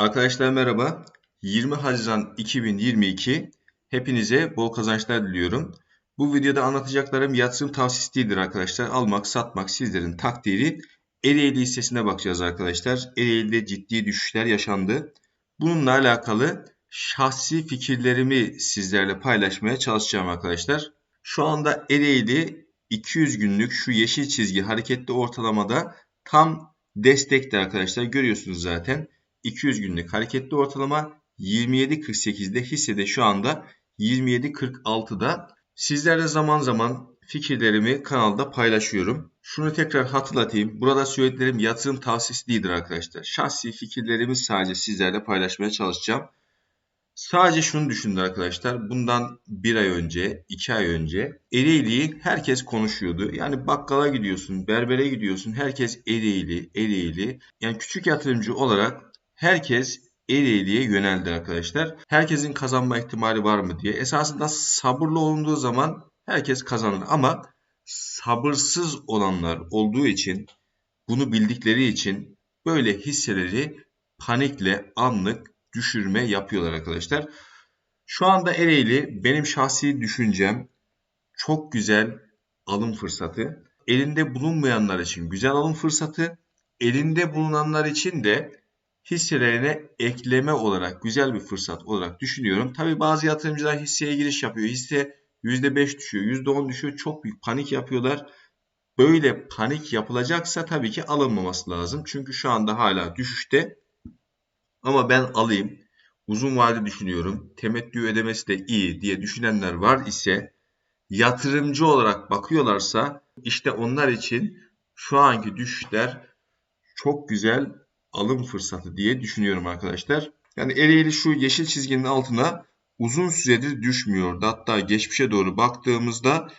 Arkadaşlar merhaba. 20 Haziran 2022 hepinize bol kazançlar diliyorum. Bu videoda anlatacaklarım yatırım tavsiyesi değildir arkadaşlar. Almak, satmak sizlerin takdiri. Ereğli hissesine bakacağız arkadaşlar. Ereğli'de ciddi düşüşler yaşandı. Bununla alakalı şahsi fikirlerimi sizlerle paylaşmaya çalışacağım arkadaşlar. Şu anda Ereğli 200 günlük şu yeşil çizgi hareketli ortalamada tam destekte arkadaşlar. Görüyorsunuz zaten. 200 günlük hareketli ortalama 27.48'de hissede şu anda 27.46'da. Sizlerle zaman zaman fikirlerimi kanalda paylaşıyorum. Şunu tekrar hatırlatayım. Burada söylediklerim yatırım tavsiyesi değildir arkadaşlar. Şahsi fikirlerimi sadece sizlerle paylaşmaya çalışacağım. Sadece şunu düşünün arkadaşlar. Bundan bir ay önce, iki ay önce Ereğli'yi herkes konuşuyordu. Yani bakkala gidiyorsun, berbere gidiyorsun. Herkes Ereğli, Ereğli. Yani küçük yatırımcı olarak herkes Ereğli'ye yöneldi arkadaşlar. Herkesin kazanma ihtimali var mı diye. Esasında sabırlı olunduğu zaman herkes kazanır ama sabırsız olanlar olduğu için bunu bildikleri için böyle hisseleri panikle anlık düşürme yapıyorlar arkadaşlar. Şu anda Ereğli benim şahsi düşüncem çok güzel alım fırsatı. Elinde bulunmayanlar için güzel alım fırsatı. Elinde bulunanlar için de hisselerine ekleme olarak güzel bir fırsat olarak düşünüyorum. Tabi bazı yatırımcılar hisseye giriş yapıyor. Hisse %5 düşüyor, %10 düşüyor. Çok büyük panik yapıyorlar. Böyle panik yapılacaksa tabii ki alınmaması lazım. Çünkü şu anda hala düşüşte. Ama ben alayım. Uzun vade düşünüyorum. Temettü ödemesi de iyi diye düşünenler var ise yatırımcı olarak bakıyorlarsa işte onlar için şu anki düşüşler çok güzel alım fırsatı diye düşünüyorum arkadaşlar. Yani Ereğli şu yeşil çizginin altına uzun süredir düşmüyordu. Hatta geçmişe doğru baktığımızda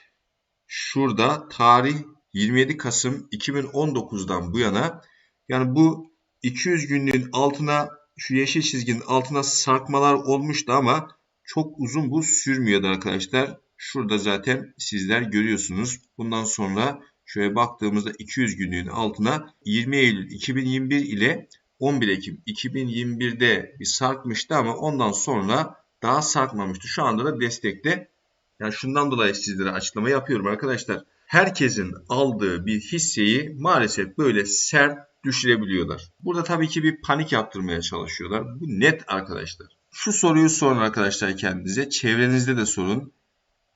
şurada tarih 27 Kasım 2019'dan bu yana yani bu 200 günlüğün altına şu yeşil çizginin altına sarkmalar olmuştu ama çok uzun bu sürmüyordu arkadaşlar. Şurada zaten sizler görüyorsunuz. Bundan sonra şöyle baktığımızda 200 günlüğün altına 20 Eylül 2021 ile 11 Ekim 2021'de bir sarkmıştı ama ondan sonra daha sarkmamıştı. Şu anda da destekte. Yani şundan dolayı sizlere açıklama yapıyorum arkadaşlar. Herkesin aldığı bir hisseyi maalesef böyle sert düşürebiliyorlar. Burada tabii ki bir panik yaptırmaya çalışıyorlar. Bu net arkadaşlar. Şu soruyu sorun arkadaşlar kendinize. Çevrenizde de sorun.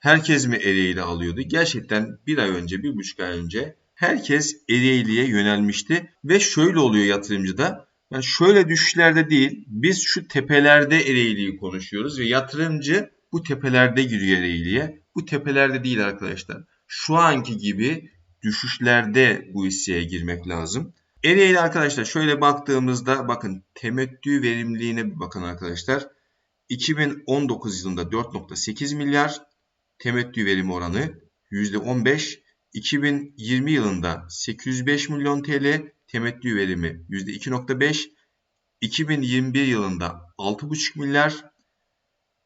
Herkes mi Ereğli alıyordu? Gerçekten bir ay önce, bir buçuk ay önce herkes Ereğli'ye yönelmişti. Ve şöyle oluyor yatırımcıda. Yani şöyle düşüşlerde değil, biz şu tepelerde Ereğli'yi konuşuyoruz ve yatırımcı bu tepelerde giriyor Ereğli'ye. Bu tepelerde değil arkadaşlar. Şu anki gibi düşüşlerde bu hisseye girmek lazım. Ereğli arkadaşlar şöyle baktığımızda bakın temettü verimliliğine bir bakın arkadaşlar. 2019 yılında 4.8 milyar, temettü verimi oranı %15. 2020 yılında 805 milyon TL temettü verimi %2.5. 2021 yılında 6,5 milyar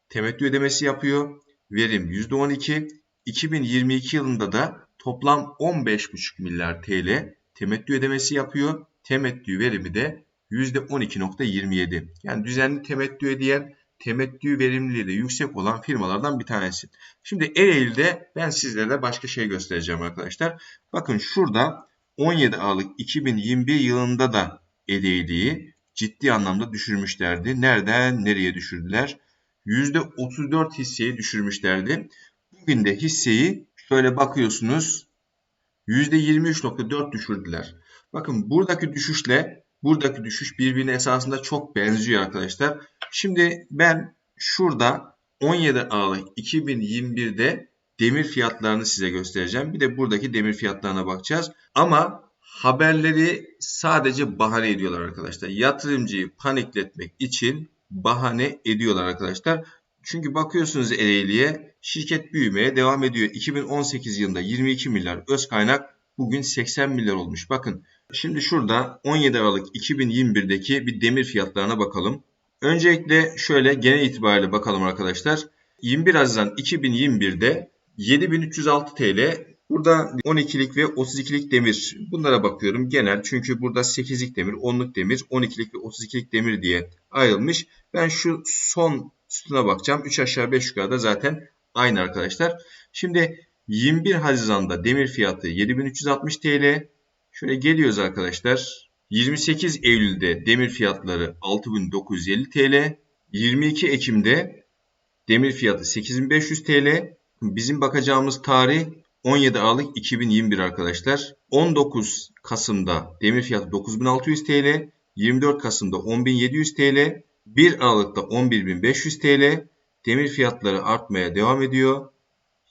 temettü ödemesi yapıyor. Verim %12. 2022 yılında da toplam 15,5 milyar TL temettü ödemesi yapıyor. Temettü verimi de %12.27. Yani düzenli temettü ödeyen temettü verimliliği de yüksek olan firmalardan bir tanesi. Şimdi Ereğli'de ben sizlere başka şey göstereceğim arkadaşlar. Bakın şurada 17 Aralık 2021 yılında da Ereğli'yi ciddi anlamda düşürmüşlerdi. Nereden nereye düşürdüler? %34 hisseyi düşürmüşlerdi. Bugün de hisseyi şöyle bakıyorsunuz %23.4 düşürdüler. Bakın buradaki düşüşle buradaki düşüş birbirine esasında çok benziyor arkadaşlar. Şimdi ben şurada 17 Aralık 2021'de demir fiyatlarını size göstereceğim. Bir de buradaki demir fiyatlarına bakacağız. Ama haberleri sadece bahane ediyorlar arkadaşlar. Yatırımcıyı panikletmek için bahane ediyorlar arkadaşlar. Çünkü bakıyorsunuz Ereğli'ye şirket büyümeye devam ediyor. 2018 yılında 22 milyar öz kaynak bugün 80 milyar olmuş. Bakın şimdi şurada 17 Aralık 2021'deki bir demir fiyatlarına bakalım. Öncelikle şöyle genel itibariyle bakalım arkadaşlar. 21 Haziran 2021'de 7306 TL. Burada 12'lik ve 32'lik demir. Bunlara bakıyorum genel. Çünkü burada 8'lik demir, 10'luk demir, 12'lik ve 32'lik demir diye ayrılmış. Ben şu son sütuna bakacağım. 3 aşağı 5 yukarıda zaten aynı arkadaşlar. Şimdi 21 Haziran'da demir fiyatı 7360 TL. Şöyle geliyoruz arkadaşlar. 28 Eylül'de demir fiyatları 6950 TL. 22 Ekim'de demir fiyatı 8500 TL. Bizim bakacağımız tarih 17 Aralık 2021 arkadaşlar. 19 Kasım'da demir fiyatı 9600 TL. 24 Kasım'da 10700 TL. 1 Aralık'ta 11500 TL. Demir fiyatları artmaya devam ediyor.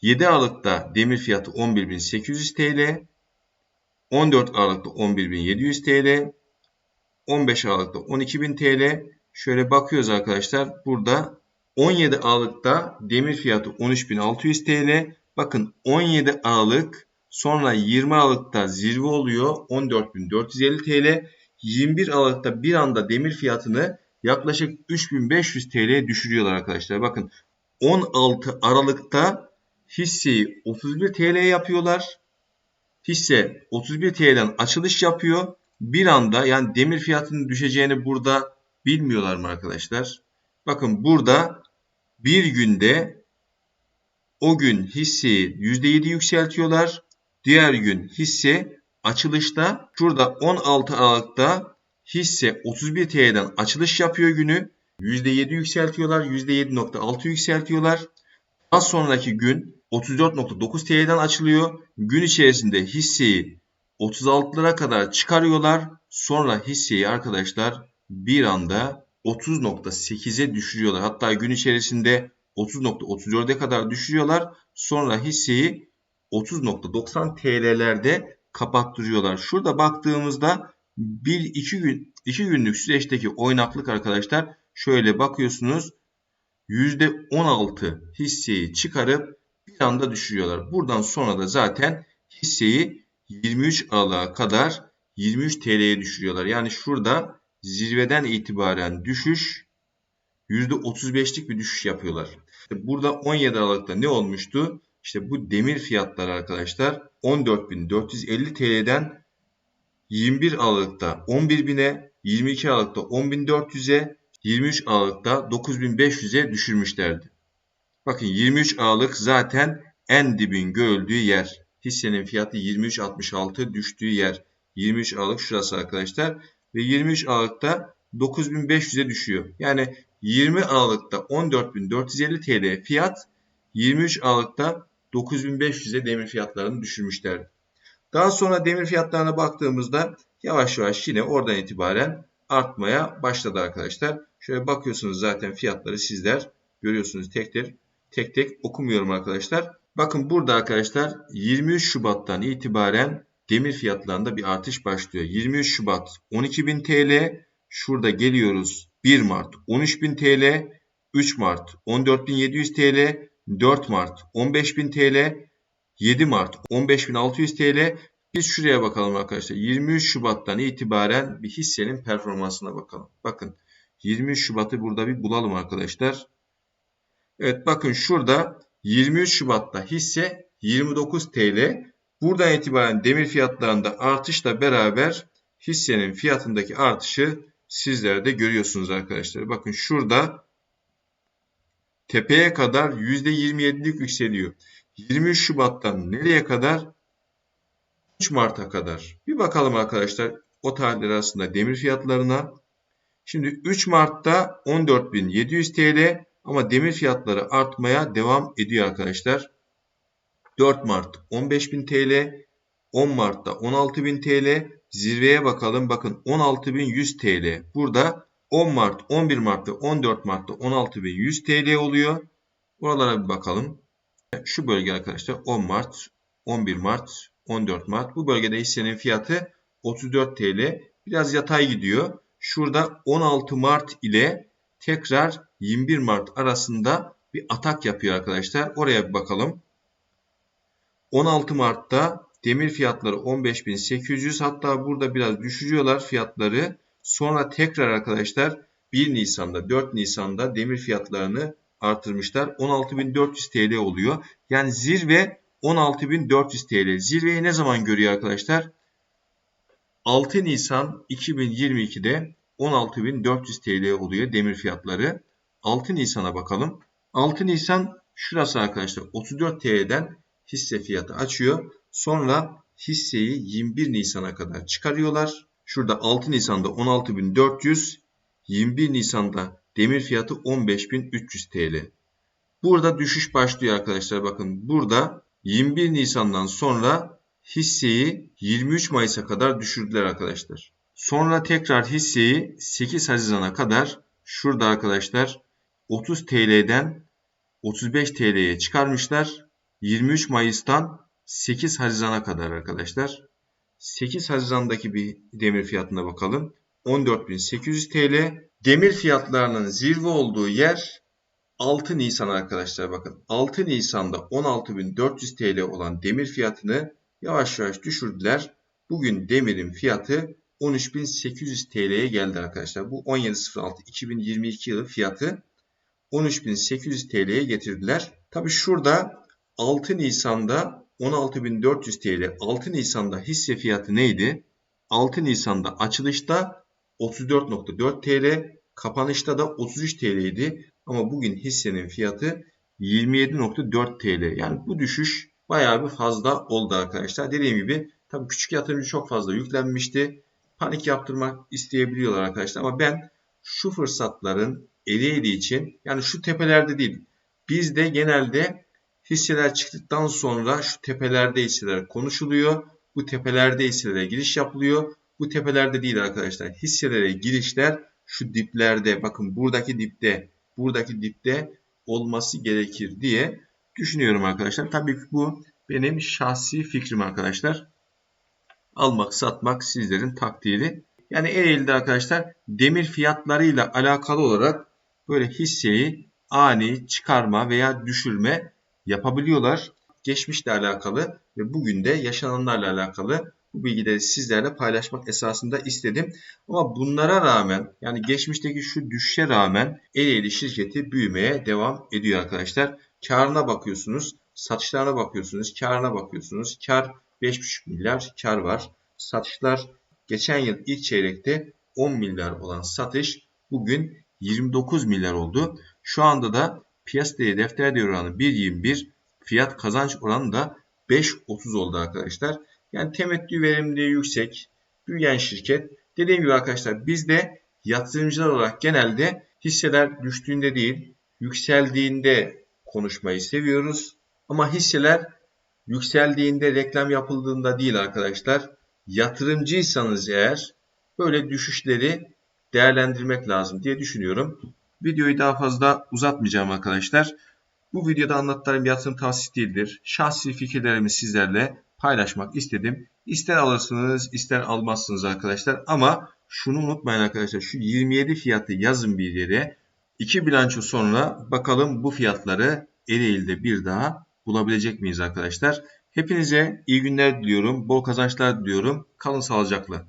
7 Aralık'ta demir fiyatı 11.800 TL. 14 Aralık'ta 11.700 TL. 15 Aralık'ta 12.000 TL. Şöyle bakıyoruz arkadaşlar. Burada 17 Aralık'ta demir fiyatı 13.600 TL. Bakın 17 Aralık sonra 20 Aralık'ta zirve oluyor 14.450 TL. 21 Aralık'ta bir anda demir fiyatını yaklaşık 3500 TL düşürüyorlar arkadaşlar. Bakın 16 Aralık'ta hisseyi 31 TL yapıyorlar. Hisse 31 TL'den açılış yapıyor. Bir anda yani demir fiyatının düşeceğini burada bilmiyorlar mı arkadaşlar? Bakın burada bir günde o gün hisseyi %7 yükseltiyorlar. Diğer gün hisse açılışta şurada 16 Aralık'ta hisse 31 TL'den açılış yapıyor günü. %7 yükseltiyorlar. %7.6 yükseltiyorlar. Az sonraki gün 34.9 TL'den açılıyor. Gün içerisinde hisseyi 36'lara kadar çıkarıyorlar. Sonra hisseyi arkadaşlar bir anda 30.8'e düşürüyorlar. Hatta gün içerisinde 30.34'e kadar düşürüyorlar. Sonra hisseyi 30.90 TL'lerde kapattırıyorlar. Şurada baktığımızda 1-2 gün 2 günlük süreçteki oynaklık arkadaşlar şöyle bakıyorsunuz %16 hisseyi çıkarıp bir anda düşürüyorlar. Buradan sonra da zaten hisseyi 23 Aralık'a kadar 23 TL'ye düşürüyorlar. Yani şurada zirveden itibaren düşüş %35'lik bir düşüş yapıyorlar. Burada 17 Aralık'ta ne olmuştu? İşte bu demir fiyatları arkadaşlar 14.450 TL'den 21 Aralık'ta 11.000'e, 22 Aralık'ta 10.400'e, 23 Aralık'ta 9.500'e düşürmüşlerdi. Bakın 23 Aralık zaten en dibin görüldüğü yer. Hissenin fiyatı 23.66 düştüğü yer. 23 Aralık şurası arkadaşlar. Ve 23 Aralık'ta 9.500'e düşüyor. Yani 20 Aralık'ta 14.450 TL fiyat 23 Aralık'ta 9.500'e demir fiyatlarını düşürmüşlerdi. Daha sonra demir fiyatlarına baktığımızda yavaş yavaş yine oradan itibaren artmaya başladı arkadaşlar. Şöyle bakıyorsunuz zaten fiyatları sizler görüyorsunuz tek tek tek okumuyorum arkadaşlar. Bakın burada arkadaşlar 23 Şubat'tan itibaren demir fiyatlarında bir artış başlıyor. 23 Şubat 12.000 TL. Şurada geliyoruz 1 Mart 13.000 TL. 3 Mart 14.700 TL. 4 Mart 15.000 TL. 7 Mart 15.600 TL. Biz şuraya bakalım arkadaşlar. 23 Şubat'tan itibaren bir hissenin performansına bakalım. Bakın 23 Şubat'ı burada bir bulalım arkadaşlar. Evet bakın şurada 23 Şubat'ta hisse 29 TL. Buradan itibaren demir fiyatlarında artışla beraber hissenin fiyatındaki artışı sizler de görüyorsunuz arkadaşlar. Bakın şurada tepeye kadar %27'lik yükseliyor. 23 Şubat'tan nereye kadar? 3 Mart'a kadar. Bir bakalım arkadaşlar o tarihler arasında demir fiyatlarına. Şimdi 3 Mart'ta 14.700 TL ama demir fiyatları artmaya devam ediyor arkadaşlar. 4 Mart 15.000 TL, 10 Mart'ta 16.000 TL, zirveye bakalım. Bakın 16.100 TL. Burada 10 Mart, 11 Mart'ta, 14 Mart'ta 16.100 TL oluyor. Buralara bir bakalım. Şu bölge arkadaşlar 10 Mart, 11 Mart, 14 Mart. Bu bölgede hissenin fiyatı 34 TL. Biraz yatay gidiyor. Şurada 16 Mart ile tekrar 21 Mart arasında bir atak yapıyor arkadaşlar. Oraya bir bakalım. 16 Mart'ta demir fiyatları 15.800 hatta burada biraz düşürüyorlar fiyatları. Sonra tekrar arkadaşlar 1 Nisan'da 4 Nisan'da demir fiyatlarını artırmışlar. 16.400 TL oluyor. Yani zirve 16.400 TL. Zirveyi ne zaman görüyor arkadaşlar? 6 Nisan 2022'de 16.400 TL oluyor demir fiyatları. 6 Nisan'a bakalım. 6 Nisan şurası arkadaşlar 34 TL'den hisse fiyatı açıyor. Sonra hisseyi 21 Nisan'a kadar çıkarıyorlar. Şurada 6 Nisan'da 16.400, 21 Nisan'da demir fiyatı 15.300 TL. Burada düşüş başlıyor arkadaşlar. Bakın burada 21 Nisan'dan sonra hisseyi 23 Mayıs'a kadar düşürdüler arkadaşlar. Sonra tekrar hisseyi 8 Haziran'a kadar şurada arkadaşlar 30 TL'den 35 TL'ye çıkarmışlar. 23 Mayıs'tan 8 Haziran'a kadar arkadaşlar. 8 Haziran'daki bir demir fiyatına bakalım. 14.800 TL. Demir fiyatlarının zirve olduğu yer 6 Nisan arkadaşlar bakın. 6 Nisan'da 16.400 TL olan demir fiyatını yavaş yavaş düşürdüler. Bugün demirin fiyatı 13.800 TL'ye geldi arkadaşlar. Bu 17.06 2022 yılı fiyatı 13.800 TL'ye getirdiler. Tabi şurada 6 Nisan'da 16.400 TL. 6 Nisan'da hisse fiyatı neydi? 6 Nisan'da açılışta 34.4 TL, kapanışta da 33 TL idi. Ama bugün hissenin fiyatı 27.4 TL. Yani bu düşüş bayağı bir fazla oldu arkadaşlar. Dediğim gibi tabii küçük yatırımcı çok fazla yüklenmişti. Panik yaptırmak isteyebiliyorlar arkadaşlar. Ama ben şu fırsatların Ereğli için yani şu tepelerde değil. Bizde genelde hisseler çıktıktan sonra şu tepelerde hisseler konuşuluyor. Bu tepelerde hisselere giriş yapılıyor. Bu tepelerde değil arkadaşlar. Hisselere girişler şu diplerde bakın buradaki dipte buradaki dipte olması gerekir diye düşünüyorum arkadaşlar. Tabii ki bu benim şahsi fikrim arkadaşlar. Almak satmak sizlerin takdiri. Yani Ereğli'de arkadaşlar demir fiyatlarıyla alakalı olarak böyle hisseyi ani çıkarma veya düşürme yapabiliyorlar. Geçmişle alakalı ve bugün de yaşananlarla alakalı bu bilgileri sizlerle paylaşmak esasında istedim. Ama bunlara rağmen yani geçmişteki şu düşüşe rağmen Ereğli şirketi büyümeye devam ediyor arkadaşlar. Karına bakıyorsunuz, satışlarına bakıyorsunuz, karına bakıyorsunuz. Kar 5,5 milyar kar var. Satışlar geçen yıl ilk çeyrekte 10 milyar olan satış bugün 29 milyar oldu. Şu anda da piyasa değeri defter değeri oranı 1.21 fiyat kazanç oranı da 5.30 oldu arkadaşlar. Yani temettü verimliliği yüksek. Büyüyen şirket. Dediğim gibi arkadaşlar biz de yatırımcılar olarak genelde hisseler düştüğünde değil yükseldiğinde konuşmayı seviyoruz. Ama hisseler yükseldiğinde reklam yapıldığında değil arkadaşlar. Yatırımcıysanız eğer böyle düşüşleri değerlendirmek lazım diye düşünüyorum. Videoyu daha fazla uzatmayacağım arkadaşlar. Bu videoda anlattıklarım yatırım tavsiyesi değildir. Şahsi fikirlerimi sizlerle paylaşmak istedim. İster alırsınız ister almazsınız arkadaşlar. Ama şunu unutmayın arkadaşlar. Şu 27 fiyatı yazın bir yere. İki bilanço sonra bakalım bu fiyatları Ereğli'de bir daha bulabilecek miyiz arkadaşlar. Hepinize iyi günler diliyorum. Bol kazançlar diliyorum. Kalın sağlıcakla.